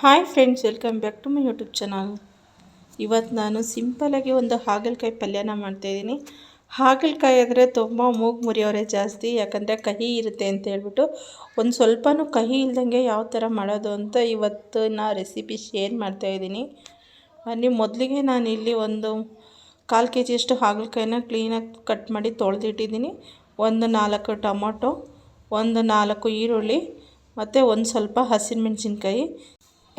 Hi friends, welcome back to my YouTube channel. ಇವತ್ತು ನಾನು ಸಿಂಪಲಾಗಿ ಒಂದು ಹಾಗಲಕಾಯಿ ಪಲ್ಯನ ಮಾಡ್ತಾಯಿದ್ದೀನಿ ಹಾಗಲಕಾಯಿ ಅಂದರೆ ತುಂಬ ಮೂಗು ಮುರಿಯೋರೆ ಜಾಸ್ತಿ, ಯಾಕಂದರೆ ಕಹಿ ಇರುತ್ತೆ ಅಂತ ಹೇಳ್ಬಿಟ್ಟು ಒಂದು ಸ್ವಲ್ಪನೂ ಕಹಿ ಇಲ್ದಂಗೆ ಯಾವ ಥರ ಮಾಡೋದು ಅಂತ ಇವತ್ತು ರೆಸಿಪಿ ಶೇರ್ ಮಾಡ್ತಾಯಿದ್ದೀನಿ ಬನ್ನಿ ಮೊದಲಿಗೆ ನಾನು ಇಲ್ಲಿ ಒಂದು ಕಾಲು ಕೆ ಜಿಯಷ್ಟು ಹಾಗಲಕಾಯಿನ ಕ್ಲೀನಾಗಿ ಕಟ್ ಮಾಡಿ ತೊಳೆದಿಟ್ಟಿದ್ದೀನಿ. ಒಂದು ನಾಲ್ಕು ಟೊಮೊಟೊ, ಒಂದು ನಾಲ್ಕು ಈರುಳ್ಳಿ, ಮತ್ತು ಒಂದು ಸ್ವಲ್ಪ ಹಸಿಮೆಣ್ಸಿನ್ಕಾಯಿ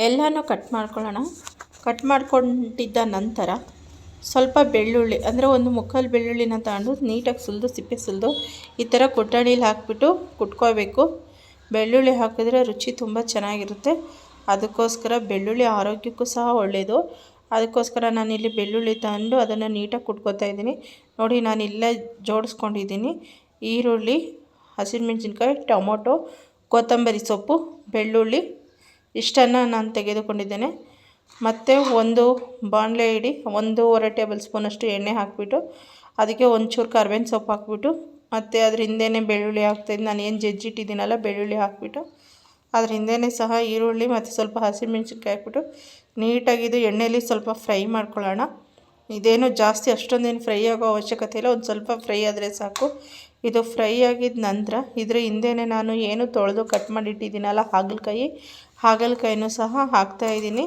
ಎಲ್ಲನೂ ಕಟ್ ಮಾಡ್ಕೊಳ್ಳೋಣ. ಕಟ್ ಮಾಡ್ಕೊಂಡಿದ್ದ ನಂತರ ಸ್ವಲ್ಪ ಬೆಳ್ಳುಳ್ಳಿ, ಅಂದರೆ ಒಂದು ಮುಕ್ಕಾಲು ಬೆಳ್ಳುಳ್ಳಿನ ತಗೊಂಡು ನೀಟಾಗಿ ಸುಲಿದು, ಸಿಪ್ಪೆ ಸುಲಿದು ಈ ಥರ ಕೊಟ್ಟಣಿಲಿ ಹಾಕ್ಬಿಟ್ಟು ಕುಟ್ಕೋಬೇಕು. ಬೆಳ್ಳುಳ್ಳಿ ಹಾಕಿದ್ರೆ ರುಚಿ ತುಂಬ ಚೆನ್ನಾಗಿರುತ್ತೆ. ಅದಕ್ಕೋಸ್ಕರ ಬೆಳ್ಳುಳ್ಳಿ ಆರೋಗ್ಯಕ್ಕೂ ಸಹ ಒಳ್ಳೆಯದು ಅದಕ್ಕೋಸ್ಕರ ನಾನಿಲ್ಲಿ ಬೆಳ್ಳುಳ್ಳಿ ತಂದು ಅದನ್ನು ನೀಟಾಗಿ ಕುಟ್ಕೋತಾ ಇದ್ದೀನಿ. ನೋಡಿ ನಾನು ಇಲ್ಲೇ ಜೋಡಿಸ್ಕೊಂಡಿದ್ದೀನಿ. ಈರುಳ್ಳಿ, ಹಸಿಮೆಣ್ಸಿನ್ಕಾಯಿ, ಟೊಮೊಟೊ, ಕೊತ್ತಂಬರಿ ಸೊಪ್ಪು, ಬೆಳ್ಳುಳ್ಳಿ ಇಷ್ಟನ್ನು ನಾನು ತೆಗೆದುಕೊಂಡಿದ್ದೇನೆ. ಮತ್ತು ಒಂದು ಬಾಣಲೆ ಇಡಿ, ಒಂದೂವರೆ ಟೇಬಲ್ ಸ್ಪೂನಷ್ಟು ಎಣ್ಣೆ ಹಾಕಿಬಿಟ್ಟು, ಅದಕ್ಕೆ ಒಂಚೂರು ಕರ್ಬೇವಿನ ಸೊಪ್ಪು ಹಾಕಿಬಿಟ್ಟು, ಮತ್ತು ಅದ್ರ ಹಿಂದೆಯೇ ಬೆಳ್ಳುಳ್ಳಿ ಹಾಕ್ತಾಯಿದ್ದು ನಾನು ಏನು ಜಜ್ಜಿಟ್ಟಿದ್ದೀನಲ್ಲ ಬೆಳ್ಳುಳ್ಳಿ ಹಾಕಿಬಿಟ್ಟು, ಅದ್ರ ಹಿಂದೆಯೇ ಸಹ ಈರುಳ್ಳಿ ಮತ್ತು ಸ್ವಲ್ಪ ಹಸಿಮೆಣ್ಸಿನ್ಕಾಯಿ ಹಾಕ್ಬಿಟ್ಟು, ನೀಟಾಗಿ ಇದು ಎಣ್ಣೆಯಲ್ಲಿ ಸ್ವಲ್ಪ ಫ್ರೈ ಮಾಡ್ಕೊಳ್ಳೋಣ. ಇದೇನು ಜಾಸ್ತಿ ಅಷ್ಟೊಂದೇನು ಫ್ರೈ ಆಗೋ ಅವಶ್ಯಕತೆ ಇಲ್ಲ, ಒಂದು ಸ್ವಲ್ಪ ಫ್ರೈ ಆದರೆ ಸಾಕು. ಇದು ಫ್ರೈ ಆಗಿದ ನಂತರ ಇದರ ಹಿಂದೆಯೇ ನಾನು ಏನು ತೊಳೆದು ಕಟ್ ಮಾಡಿಟ್ಟಿದ್ದೀನಲ್ಲ ಹಾಗಲಕಾಯಿ, ಹಾಗಲಕಾಯಿನೂ ಸಹ ಹಾಕ್ತಾ ಇದ್ದೀನಿ.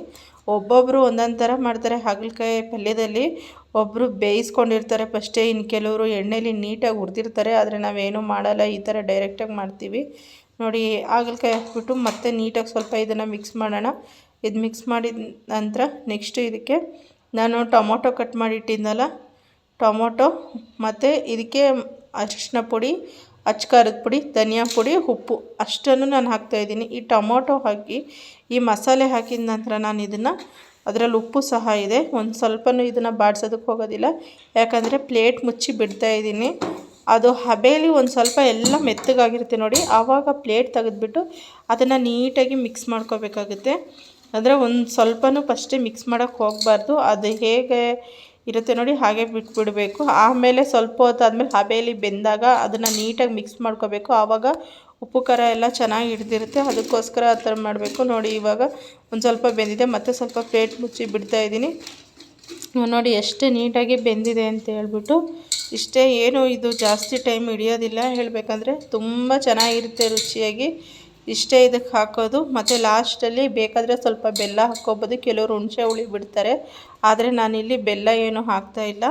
ಒಬ್ಬೊಬ್ಬರು ಒಂದೊಂದು ಥರ ಮಾಡ್ತಾರೆ. ಹಾಗಲಕಾಯಿ ಪಲ್ಯದಲ್ಲಿ ಒಬ್ಬರು ಬೇಯಿಸ್ಕೊಂಡಿರ್ತಾರೆ ಫಸ್ಟೇ. ಇನ್ನು ಕೆಲವರು ಎಣ್ಣೆಲಿ ನೀಟಾಗಿ ಹುರಿದಿರ್ತಾರೆ. ಆದರೆ ನಾವೇನು ಮಾಡಲ್ಲ. ಈ ಥರ ಡೈರೆಕ್ಟಾಗಿ ಮಾಡ್ತೀವಿ. ನೋಡಿ, ಹಾಗಲಕಾಯಿ ಹಾಕ್ಬಿಟ್ಟು ಮತ್ತೆ ನೀಟಾಗಿ ಸ್ವಲ್ಪ ಇದನ್ನು ಮಿಕ್ಸ್ ಮಾಡೋಣ. ಇದು ಮಿಕ್ಸ್ ಮಾಡಿದ ನಂತರ ನೆಕ್ಸ್ಟ್ ಇದಕ್ಕೆ ನಾನು ಟೊಮೊಟೊ ಕಟ್ ಮಾಡಿಟ್ಟಿದ್ದೆನಲ್ಲ ಟೊಮೊಟೊ ಮತ್ತು ಇದಕ್ಕೆ ಅರಿಶಿನ ಪುಡಿ ಅಚ್ಚ ಖಾರದ ಪುಡಿ, ಧನಿಯಾ ಪುಡಿ, ಉಪ್ಪು ಅಷ್ಟನ್ನು ನಾನು ಹಾಕ್ತಾಯಿದ್ದೀನಿ ಈ ಟೊಮೊಟೊ ಹಾಕಿ, ಈ ಮಸಾಲೆ ಹಾಕಿದ ನಂತರ ನಾನು ಇದನ್ನು ಅದರಲ್ಲಿ ಉಪ್ಪು ಸಹ ಇದೆ. ಒಂದು ಸ್ವಲ್ಪನೂ ಇದನ್ನು ಬಾಡ್ಸೋದಕ್ಕೆ ಹೋಗೋದಿಲ್ಲ. ಯಾಕಂದರೆ ಪ್ಲೇಟ್ ಮುಚ್ಚಿ ಬಿಡ್ತಾ ಇದ್ದೀನಿ. ಅದು ಹಬೆಯಲ್ಲಿ ಒಂದು ಸ್ವಲ್ಪ ಎಲ್ಲ ಮೆತ್ತಗಾಗಿರುತ್ತೆ ನೋಡಿ. ಆವಾಗ ಪ್ಲೇಟ್ ತೆಗೆದುಬಿಟ್ಟು ಅದನ್ನು ನೀಟಾಗಿ ಮಿಕ್ಸ್ ಮಾಡ್ಕೋಬೇಕಾಗುತ್ತೆ. ಅಂದರೆ ಒಂದು ಸ್ವಲ್ಪನೂ ಫಸ್ಟೇ ಮಿಕ್ಸ್ ಮಾಡೋಕ್ಕೆ ಹೋಗಬಾರ್ದು. ಅದು ಹೇಗೆ ಇರುತ್ತೆ ನೋಡಿ, ಹಾಗೆ ಬಿಟ್ಬಿಡಬೇಕು. ಆಮೇಲೆ ಸ್ವಲ್ಪ ಹೊತ್ತಾದ್ಮೇಲೆ ಹಬೆಯಲ್ಲಿ ಬೆಂದಾಗ ಅದನ್ನು ನೀಟಾಗಿ ಮಿಕ್ಸ್ ಮಾಡ್ಕೋಬೇಕು. ಆವಾಗ ಉಪ್ಪು, ಖಾರ ಎಲ್ಲ ಚೆನ್ನಾಗಿ ಹಿಡ್ದಿರುತ್ತೆ. ಅದಕ್ಕೋಸ್ಕರ ಆ ಥರ ಮಾಡಬೇಕು. ನೋಡಿ, ಇವಾಗ ಒಂದು ಸ್ವಲ್ಪ ಬೆಂದಿದೆ. ಮತ್ತು ಸ್ವಲ್ಪ ಪ್ಲೇಟ್ ಮುಚ್ಚಿ ಬಿಡ್ತಾ ಇದ್ದೀನಿ. ನೋಡಿ, ಎಷ್ಟು ನೀಟಾಗಿ ಬೆಂದಿದೆ ಅಂತ ಹೇಳ್ಬಿಟ್ಟು, ಇಷ್ಟೇ ಏನು ಇದು ಜಾಸ್ತಿ ಟೈಮ್ ಹಿಡಿಯೋದಿಲ್ಲ. ಹೇಳಬೇಕಂದ್ರೆ ತುಂಬ ಚೆನ್ನಾಗಿರುತ್ತೆ ರುಚಿಯಾಗಿ. ಇಷ್ಟೇ ಇದಕ್ಕೆ ಹಾಕೋದು. ಮತ್ತು ಲಾಸ್ಟಲ್ಲಿ ಬೇಕಾದರೆ ಸ್ವಲ್ಪ ಬೆಲ್ಲ ಹಾಕ್ಕೋಬೋದು. ಕೆಲವರು ಹುಣಸೆ ಹುಳಿ ಬಿಡ್ತಾರೆ. ಆದರೆ ನಾನಿಲ್ಲಿ ಬೆಲ್ಲ ಏನು ಹಾಕ್ತಾ ಇಲ್ಲ.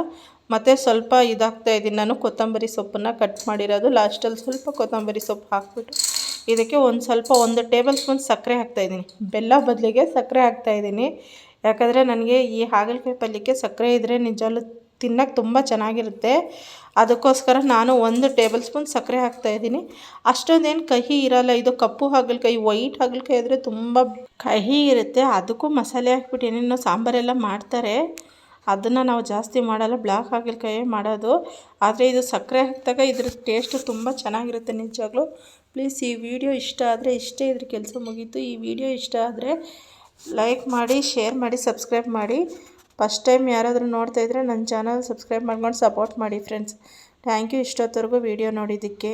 ಮತ್ತು ಸ್ವಲ್ಪ ಇದಾಗ್ತಾ ಇದ್ದೀನಿ ನಾನು ಕೊತ್ತಂಬರಿ ಸೊಪ್ಪನ್ನು ಕಟ್ ಮಾಡಿರೋದು. ಲಾಸ್ಟಲ್ಲಿ ಸ್ವಲ್ಪ ಕೊತ್ತಂಬರಿ ಸೊಪ್ಪು ಹಾಕ್ಬಿಟ್ಟು ಇದಕ್ಕೆ ಒಂದು ಸ್ವಲ್ಪ ಒಂದು ಟೇಬಲ್ ಸ್ಪೂನ್ ಸಕ್ಕರೆ ಹಾಕ್ತಾಯಿದ್ದೀನಿ ಬೆಲ್ಲ ಬದಲಿಗೆ ಸಕ್ಕರೆ ಹಾಕ್ತಾಯಿದ್ದೀನಿ ಯಾಕಂದರೆ ನನಗೆ ಈ ಹಾಗಲಕಾಯಿ ಪಲ್ಯಕ್ಕೆ ಸಕ್ಕರೆ ಇದ್ದರೆ ನಿಜವಲ್ಲೂ ತಿನ್ನೋಕ್ಕೆ ತುಂಬ ಚೆನ್ನಾಗಿರುತ್ತೆ. ಅದಕ್ಕೋಸ್ಕರ ನಾನು ಒಂದು ಟೇಬಲ್ ಸ್ಪೂನ್ ಸಕ್ಕರೆ ಹಾಕ್ತಾಯಿದ್ದೀನಿ ಅಷ್ಟೊಂದೇನು ಕಹಿ ಇರಲ್ಲ. ಇದು ಕಪ್ಪು ಹಾಗಲಕಾಯಿ, ವೈಟ್ ಹಾಗಲಕಾಯಿ ಆದರೆ ತುಂಬ ಕಹಿ ಇರುತ್ತೆ. ಅದಕ್ಕೂ ಮಸಾಲೆ ಹಾಕ್ಬಿಟ್ಟು ಏನೇನೋ ಸಾಂಬಾರೆಲ್ಲ ಮಾಡ್ತಾರೆ. ಅದನ್ನು ನಾವು ಜಾಸ್ತಿ ಮಾಡಲ್ಲ. ಬ್ಲ್ಯಾಕ್ ಹಾಗಲಕಾಯಿ ಮಾಡೋದು. ಆದರೆ ಇದು ಸಕ್ಕರೆ ಹಾಕಿದಾಗ ಇದ್ರ ಟೇಸ್ಟು ತುಂಬ ಚೆನ್ನಾಗಿರುತ್ತೆ ನಿಜವಾಗ್ಲೂ. ಪ್ಲೀಸ್ ಈ ವಿಡಿಯೋ ಇಷ್ಟ ಆದರೆ ಇಷ್ಟೇ ಇದ್ರ ಕೆಲಸ ಮುಗೀತು. ಈ ವಿಡಿಯೋ ಇಷ್ಟ ಆದರೆ ಲೈಕ್ ಮಾಡಿ, ಶೇರ್ ಮಾಡಿ, ಸಬ್ಸ್ಕ್ರೈಬ್ ಮಾಡಿ. ಫಸ್ಟ್ ಟೈಮ್ ಯಾರಾದರೂ ನೋಡ್ತಾ ಇದ್ದರೆ ನನ್ನ ಚಾನಲ್ ಸಬ್ಸ್ಕ್ರೈಬ್ ಮಾಡ್ಕೊಂಡು ಸಪೋರ್ಟ್ ಮಾಡಿ ಫ್ರೆಂಡ್ಸ್. ಥ್ಯಾಂಕ್ ಯು ಇಷ್ಟೊತ್ತವರೆಗೂ ವೀಡಿಯೋ ನೋಡಿದ್ದಕ್ಕೆ.